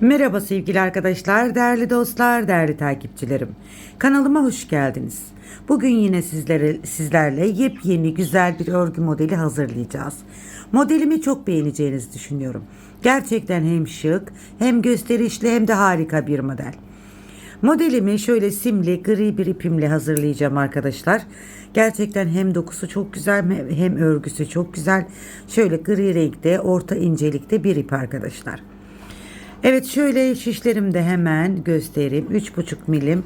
Merhaba sevgili arkadaşlar, değerli dostlar, değerli takipçilerim. Kanalıma hoş geldiniz. Bugün yine sizlere sizlerle yepyeni güzel bir örgü modeli hazırlayacağız. Modelimi çok beğeneceğinizi düşünüyorum. Gerçekten hem şık, hem gösterişli hem de harika bir model. Modelimi şöyle simli gri bir ipimle hazırlayacağım arkadaşlar. Gerçekten hem dokusu çok güzel hem örgüsü çok güzel. Şöyle gri renkte orta incelikte bir ip arkadaşlar. Evet şöyle şişlerimde hemen göstereyim. 3,5 milim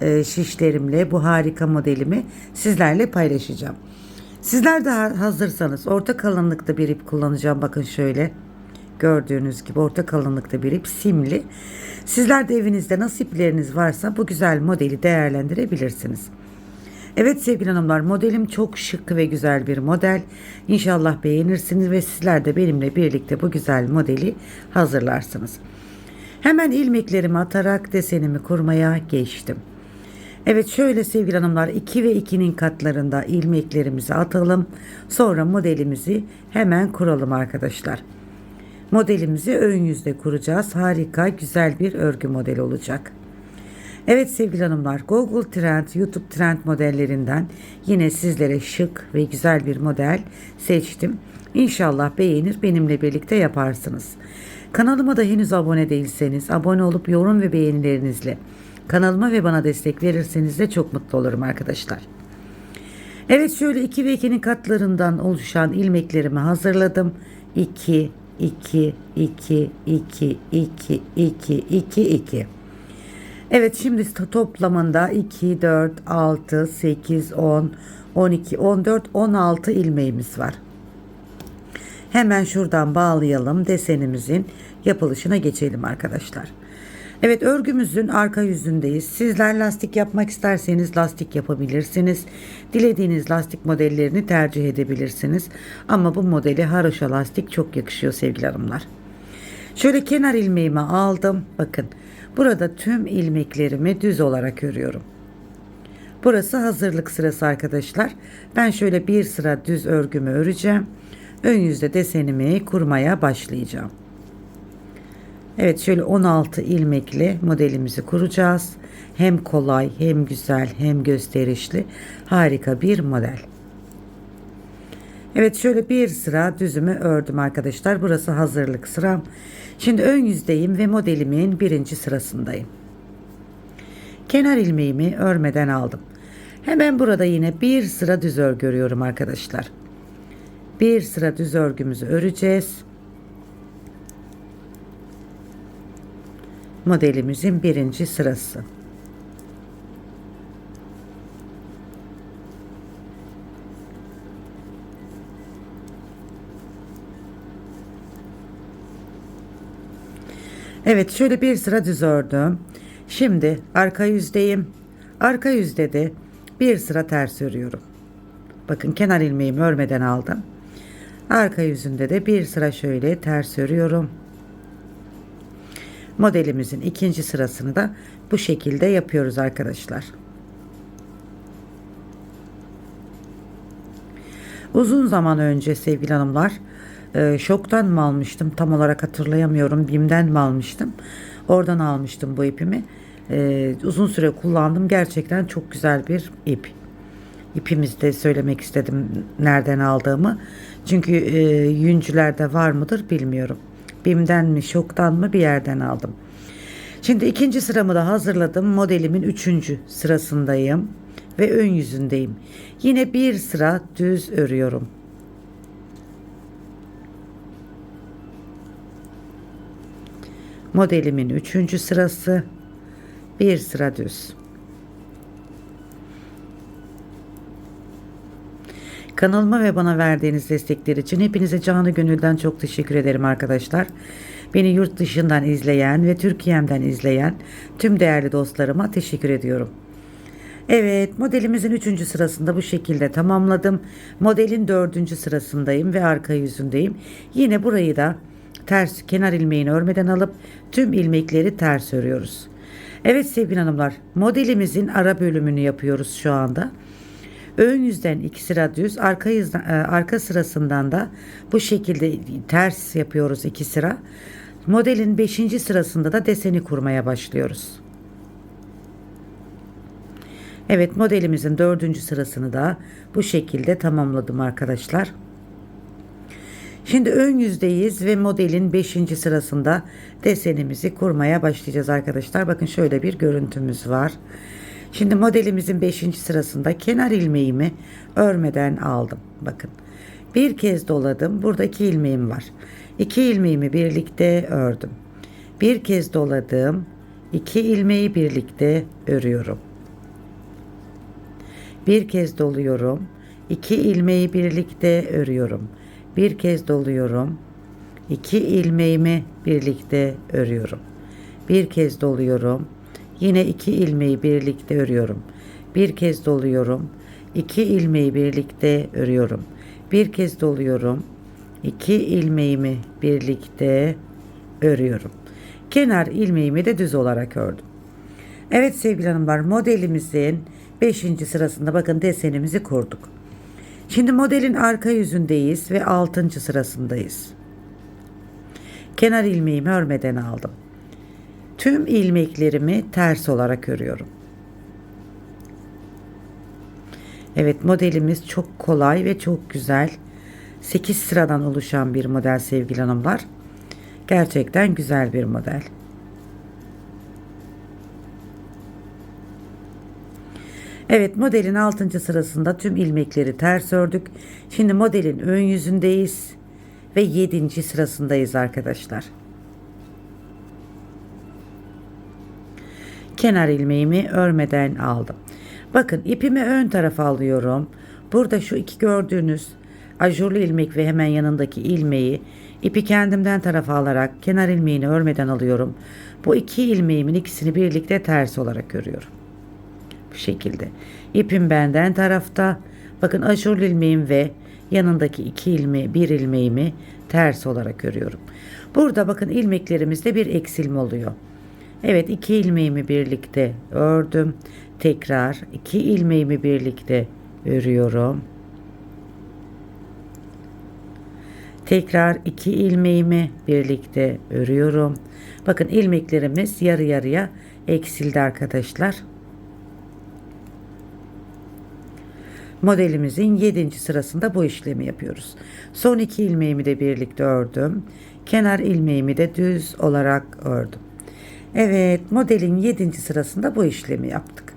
e, şişlerimle bu harika modelimi sizlerle paylaşacağım. Sizler de hazırsanız orta kalınlıkta bir ip kullanacağım. Bakın şöyle gördüğünüz gibi orta kalınlıkta bir ip simli. Sizler de evinizde nasıl ipleriniz varsa bu güzel modeli değerlendirebilirsiniz. Evet sevgili hanımlar modelim çok şık ve güzel bir model. İnşallah beğenirsiniz ve sizler de benimle birlikte bu güzel modeli hazırlarsınız. Hemen ilmeklerimi atarak desenimi kurmaya geçtim. Evet şöyle sevgili hanımlar 2 ve 2'nin katlarında ilmeklerimizi atalım. Sonra modelimizi hemen kuralım arkadaşlar. Modelimizi ön yüzde kuracağız. Harika güzel bir örgü modeli olacak. Evet sevgili hanımlar Google Trend, YouTube Trend modellerinden yine sizlere şık ve güzel bir model seçtim. İnşallah beğenir benimle birlikte yaparsınız. Kanalıma da henüz abone değilseniz abone olup yorum ve beğenilerinizle kanalıma ve bana destek verirseniz de çok mutlu olurum arkadaşlar. Evet şöyle 2 ve 2'nin katlarından oluşan ilmeklerimi hazırladım. 2, 2, 2, 2, 2, 2, 2, 2. Evet şimdi toplamında 2, 4, 6, 8, 10, 12, 14, 16 ilmeğimiz var. Hemen şuradan bağlayalım desenimizin yapılışına geçelim arkadaşlar. Evet örgümüzün arka yüzündeyiz. Sizler lastik yapmak isterseniz lastik yapabilirsiniz. Dilediğiniz lastik modellerini tercih edebilirsiniz. Ama bu modeli haroşa lastik çok yakışıyor sevgili hanımlar. Şöyle kenar ilmeğimi aldım. Bakın burada tüm ilmeklerimi düz olarak örüyorum. Burası hazırlık sırası arkadaşlar. Ben şöyle bir sıra düz örgümü öreceğim. Ön yüzde desenimi kurmaya başlayacağım. Evet şöyle 16 ilmekli modelimizi kuracağız. Hem kolay hem güzel hem gösterişli harika bir model. Evet şöyle bir sıra düzümü ördüm arkadaşlar. Burası hazırlık sıram. Şimdi ön yüzdeyim ve modelimin birinci sırasındayım. Kenar ilmeğimi örmeden aldım. Hemen burada yine bir sıra düz örgü örüyorum arkadaşlar. Bir sıra düz örgümüzü öreceğiz. Modelimizin birinci sırası. Evet şöyle bir sıra düz ördüm. Şimdi arka yüzdeyim. Arka yüzde de bir sıra ters örüyorum. Bakın kenar ilmeğimi örmeden aldım. Arka yüzünde de bir sıra şöyle ters örüyorum. Modelimizin ikinci sırasını da bu şekilde yapıyoruz arkadaşlar. Uzun zaman önce sevgili hanımlar e, şoktan mı almıştım? Tam olarak hatırlayamıyorum. BİM'den mi almıştım? Oradan almıştım bu ipimi. E, uzun süre kullandım. Gerçekten çok güzel bir ip. İpimizde söylemek istedim nereden aldığımı. Çünkü e, yüncülerde var mıdır bilmiyorum. BİM'den mi şoktan mı bir yerden aldım. Şimdi ikinci sıramı da hazırladım. Modelimin üçüncü sırasındayım ve ön yüzündeyim. Yine bir sıra düz örüyorum Modelimin üçüncü sırası bir sıra düz. Kanalıma ve bana verdiğiniz destekler için hepinize canı gönülden çok teşekkür ederim arkadaşlar. Beni yurt dışından izleyen ve Türkiye'mden izleyen tüm değerli dostlarıma teşekkür ediyorum. Evet modelimizin üçüncü sırasında bu şekilde tamamladım. Modelin dördüncü sırasındayım ve arka yüzündeyim. Yine burayı da ters kenar ilmeğini örmeden alıp tüm ilmekleri ters örüyoruz. Evet sevgili hanımlar modelimizin ara bölümünü yapıyoruz şu anda. Ön yüzden iki sıra düz, arka, yüzden, e, arka sırasından da bu şekilde ters yapıyoruz iki sıra. Modelin 5. sırasında da deseni kurmaya başlıyoruz. Evet modelimizin 4. sırasını da bu şekilde tamamladım arkadaşlar. Şimdi ön yüzdeyiz ve modelin 5. sırasında desenimizi kurmaya başlayacağız arkadaşlar. Bakın şöyle bir görüntümüz var. Şimdi modelimizin 5. sırasında kenar ilmeğimi örmeden aldım. Bakın bir kez doladım. Burada iki ilmeğim var. İki ilmeğimi birlikte ördüm. Bir kez doladım. iki ilmeği birlikte örüyorum. Bir kez doluyorum. iki ilmeği birlikte örüyorum. Bir kez doluyorum. iki ilmeğimi birlikte örüyorum. Bir kez doluyorum. Yine iki ilmeği birlikte örüyorum. Bir kez doluyorum. iki ilmeği birlikte örüyorum. Bir kez doluyorum. iki ilmeğimi birlikte örüyorum. Kenar ilmeğimi de düz olarak ördüm. Evet sevgili hanımlar modelimizin 5. sırasında bakın desenimizi kurduk. Şimdi modelin arka yüzündeyiz ve 6. sırasındayız. Kenar ilmeğimi örmeden aldım. Tüm ilmeklerimi ters olarak örüyorum. Evet modelimiz çok kolay ve çok güzel. 8 sıradan oluşan bir model sevgili hanımlar. Gerçekten güzel bir model. Evet modelin 6. sırasında tüm ilmekleri ters ördük. Şimdi modelin ön yüzündeyiz ve 7. sırasındayız arkadaşlar. Kenar ilmeğimi örmeden aldım. Bakın ipimi ön tarafa alıyorum. Burada şu iki gördüğünüz ajurlu ilmek ve hemen yanındaki ilmeği ipi kendimden tarafa alarak kenar ilmeğini örmeden alıyorum. Bu iki ilmeğimin ikisini birlikte ters olarak örüyorum. Bu şekilde. İpim benden tarafta. Bakın ajurlu ilmeğim ve yanındaki iki ilmeği, bir ilmeğimi ters olarak örüyorum. Burada bakın ilmeklerimizde bir eksilme oluyor. Evet iki ilmeğimi birlikte ördüm. Tekrar iki ilmeğimi birlikte örüyorum. Tekrar iki ilmeğimi birlikte örüyorum. Bakın ilmeklerimiz yarı yarıya eksildi arkadaşlar. Modelimizin 7. sırasında bu işlemi yapıyoruz. Son iki ilmeğimi de birlikte ördüm. Kenar ilmeğimi de düz olarak ördüm. Evet modelin 7. sırasında bu işlemi yaptık.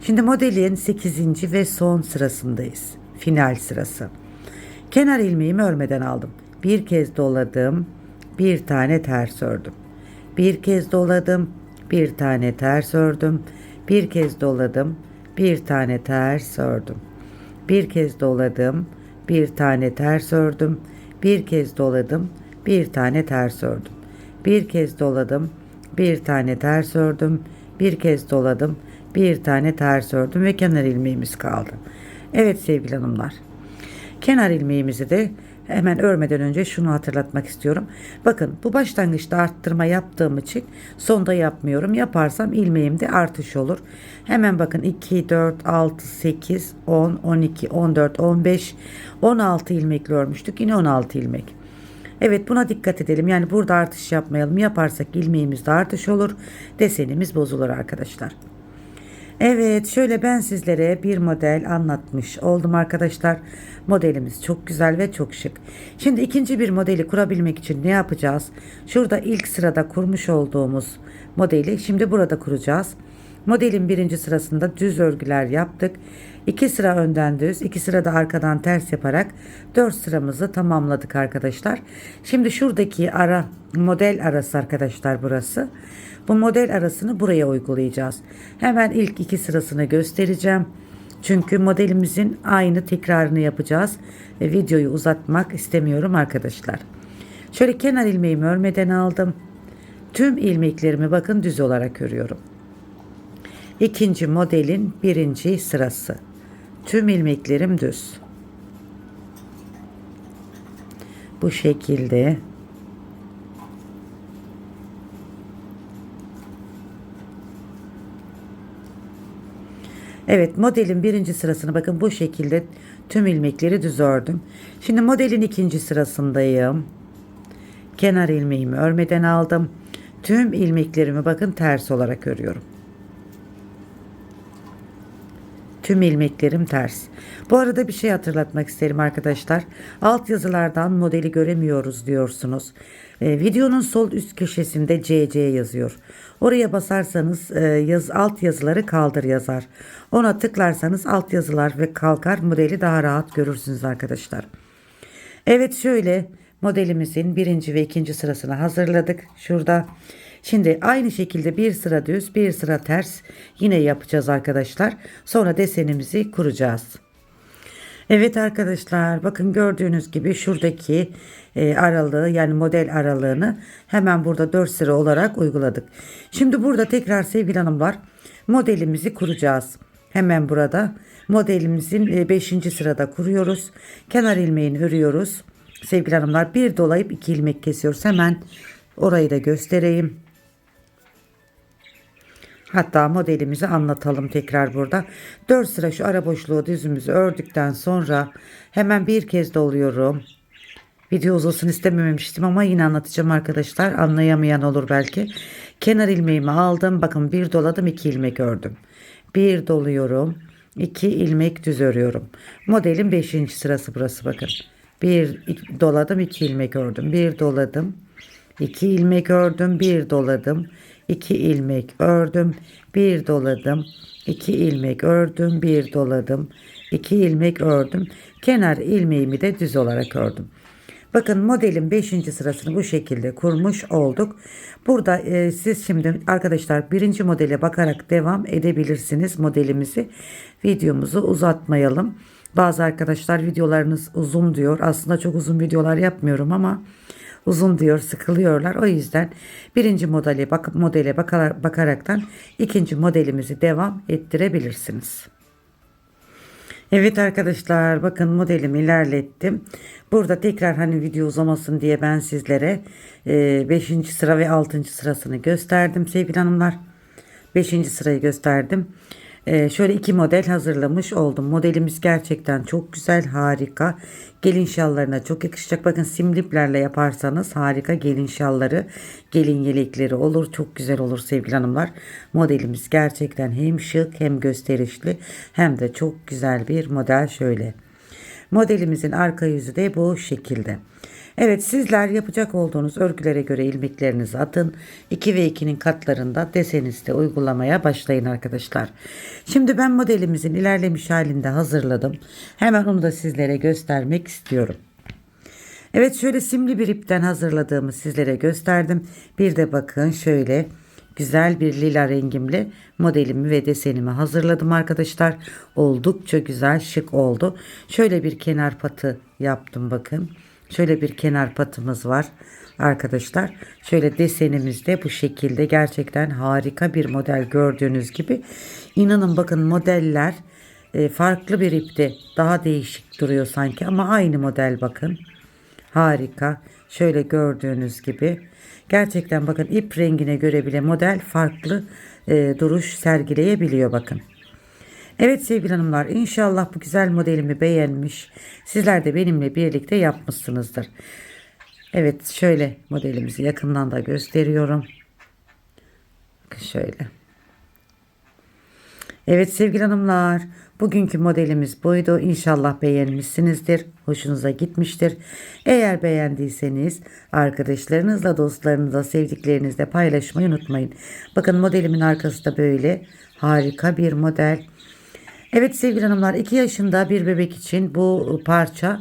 Şimdi modelin 8. ve son sırasındayız. Final sırası. Kenar ilmeğimi örmeden aldım. Bir kez doladım. Bir tane ters ördüm. Bir kez doladım. Bir tane ters ördüm. Bir kez doladım. Bir tane ters ördüm. Bir kez doladım. Bir tane ters ördüm. Bir kez doladım. Bir tane ters ördüm. Bir kez doladım. Bir tane ters ördüm. Bir kez doladım. Bir tane ters ördüm ve kenar ilmeğimiz kaldı. Evet sevgili hanımlar. Kenar ilmeğimizi de hemen örmeden önce şunu hatırlatmak istiyorum. Bakın bu başlangıçta arttırma yaptığım için sonda yapmıyorum. Yaparsam ilmeğimde artış olur. Hemen bakın 2, 4, 6, 8, 10, 12, 14, 15, 16 ilmekle örmüştük. Yine 16 ilmek. Evet buna dikkat edelim. Yani burada artış yapmayalım. Yaparsak ilmeğimizde artış olur. Desenimiz bozulur arkadaşlar. Evet şöyle ben sizlere bir model anlatmış oldum arkadaşlar. Modelimiz çok güzel ve çok şık. Şimdi ikinci bir modeli kurabilmek için ne yapacağız? Şurada ilk sırada kurmuş olduğumuz modeli şimdi burada kuracağız. Modelin birinci sırasında düz örgüler yaptık. İki sıra önden düz, iki sıra da arkadan ters yaparak dört sıramızı tamamladık arkadaşlar. Şimdi şuradaki ara model arası arkadaşlar burası. Bu model arasını buraya uygulayacağız. Hemen ilk iki sırasını göstereceğim. Çünkü modelimizin aynı tekrarını yapacağız. Ve videoyu uzatmak istemiyorum arkadaşlar. Şöyle kenar ilmeğimi örmeden aldım. Tüm ilmeklerimi bakın düz olarak örüyorum. İkinci modelin birinci sırası. Tüm ilmeklerim düz. Bu şekilde Evet modelin birinci sırasını bakın bu şekilde tüm ilmekleri düz ördüm. Şimdi modelin ikinci sırasındayım. Kenar ilmeğimi örmeden aldım. Tüm ilmeklerimi bakın ters olarak örüyorum. Tüm ilmeklerim ters. Bu arada bir şey hatırlatmak isterim arkadaşlar. Alt yazılardan modeli göremiyoruz diyorsunuz. Ee, videonun sol üst köşesinde CC yazıyor. Oraya basarsanız e, yaz, alt yazıları kaldır yazar. Ona tıklarsanız alt yazılar ve kalkar modeli daha rahat görürsünüz arkadaşlar. Evet şöyle modelimizin birinci ve ikinci sırasını hazırladık. Şurada. Şimdi aynı şekilde bir sıra düz bir sıra ters yine yapacağız arkadaşlar. Sonra desenimizi kuracağız. Evet arkadaşlar bakın gördüğünüz gibi şuradaki e, aralığı yani model aralığını hemen burada 4 sıra olarak uyguladık. Şimdi burada tekrar sevgili hanımlar modelimizi kuracağız. Hemen burada modelimizin 5. sırada kuruyoruz. Kenar ilmeğini örüyoruz. Sevgili hanımlar bir dolayıp iki ilmek kesiyoruz. Hemen orayı da göstereyim. Hatta modelimizi anlatalım tekrar burada. 4 sıra şu ara boşluğu düzümüzü ördükten sonra hemen bir kez doluyorum. Video uzasın istememiştim ama yine anlatacağım arkadaşlar. Anlayamayan olur belki. Kenar ilmeğimi aldım. Bakın bir doladım iki ilmek ördüm. Bir doluyorum. 2 ilmek düz örüyorum. Modelin 5. sırası burası bakın. Bir doladım iki ilmek ördüm. Bir doladım. 2 ilmek ördüm. Bir doladım. 2 ilmek ördüm. Bir doladım. 2 ilmek ördüm. Bir doladım. 2 ilmek ördüm. Kenar ilmeğimi de düz olarak ördüm. Bakın modelin 5. sırasını bu şekilde kurmuş olduk. Burada e, siz şimdi arkadaşlar birinci modele bakarak devam edebilirsiniz modelimizi. Videomuzu uzatmayalım. Bazı arkadaşlar videolarınız uzun diyor. Aslında çok uzun videolar yapmıyorum ama uzun diyor sıkılıyorlar. O yüzden birinci modele bak modele bakar, bakaraktan ikinci modelimizi devam ettirebilirsiniz. Evet arkadaşlar bakın modelimi ilerlettim. Burada tekrar hani video uzamasın diye ben sizlere 5. E, sıra ve 6. sırasını gösterdim sevgili hanımlar. 5. sırayı gösterdim. Ee, şöyle iki model hazırlamış oldum. Modelimiz gerçekten çok güzel, harika. Gelin şallarına çok yakışacak. Bakın simliplerle yaparsanız harika gelin şalları, gelin yelekleri olur. Çok güzel olur sevgili hanımlar. Modelimiz gerçekten hem şık hem gösterişli hem de çok güzel bir model şöyle. Modelimizin arka yüzü de bu şekilde. Evet sizler yapacak olduğunuz örgülere göre ilmeklerinizi atın. 2 ve 2'nin katlarında desenizde uygulamaya başlayın arkadaşlar. Şimdi ben modelimizin ilerlemiş halinde hazırladım. Hemen onu da sizlere göstermek istiyorum. Evet şöyle simli bir ipten hazırladığımı sizlere gösterdim. Bir de bakın şöyle güzel bir lila rengimle modelimi ve desenimi hazırladım arkadaşlar. Oldukça güzel şık oldu. Şöyle bir kenar patı yaptım bakın. Şöyle bir kenar patımız var arkadaşlar. Şöyle desenimiz de bu şekilde gerçekten harika bir model gördüğünüz gibi. İnanın bakın modeller e, farklı bir ipte daha değişik duruyor sanki ama aynı model bakın. Harika. Şöyle gördüğünüz gibi. Gerçekten bakın ip rengine göre bile model farklı e, duruş sergileyebiliyor bakın. Evet sevgili hanımlar inşallah bu güzel modelimi beğenmiş. Sizler de benimle birlikte yapmışsınızdır. Evet şöyle modelimizi yakından da gösteriyorum. Bakın şöyle. Evet sevgili hanımlar bugünkü modelimiz buydu. İnşallah beğenmişsinizdir. Hoşunuza gitmiştir. Eğer beğendiyseniz arkadaşlarınızla, dostlarınızla, sevdiklerinizle paylaşmayı unutmayın. Bakın modelimin arkası da böyle harika bir model. Evet sevgili hanımlar 2 yaşında bir bebek için bu parça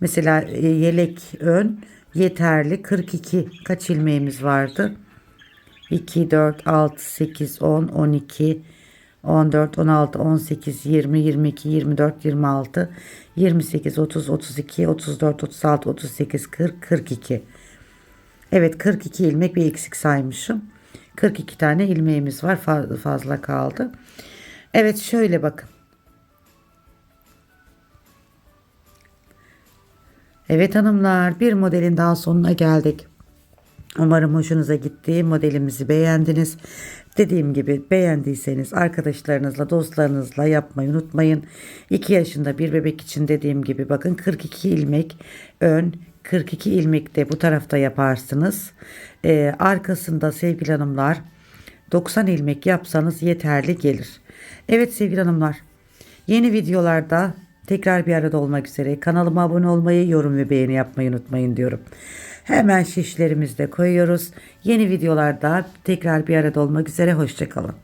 mesela e, yelek ön yeterli 42 kaç ilmeğimiz vardı? 2 4 6 8 10 12 14 16 18 20 22 24 26 28 30 32 34 36 38 40 42 Evet 42 ilmek bir eksik saymışım. 42 tane ilmeğimiz var fazla kaldı. Evet şöyle bakın Evet hanımlar bir modelin daha sonuna geldik. Umarım hoşunuza gitti. Modelimizi beğendiniz. Dediğim gibi beğendiyseniz arkadaşlarınızla, dostlarınızla yapmayı unutmayın. 2 yaşında bir bebek için dediğim gibi bakın 42 ilmek ön, 42 ilmek de bu tarafta yaparsınız. Ee, arkasında sevgili hanımlar 90 ilmek yapsanız yeterli gelir. Evet sevgili hanımlar yeni videolarda tekrar bir arada olmak üzere kanalıma abone olmayı, yorum ve beğeni yapmayı unutmayın diyorum. Hemen şişlerimizi de koyuyoruz. Yeni videolarda tekrar bir arada olmak üzere hoşçakalın.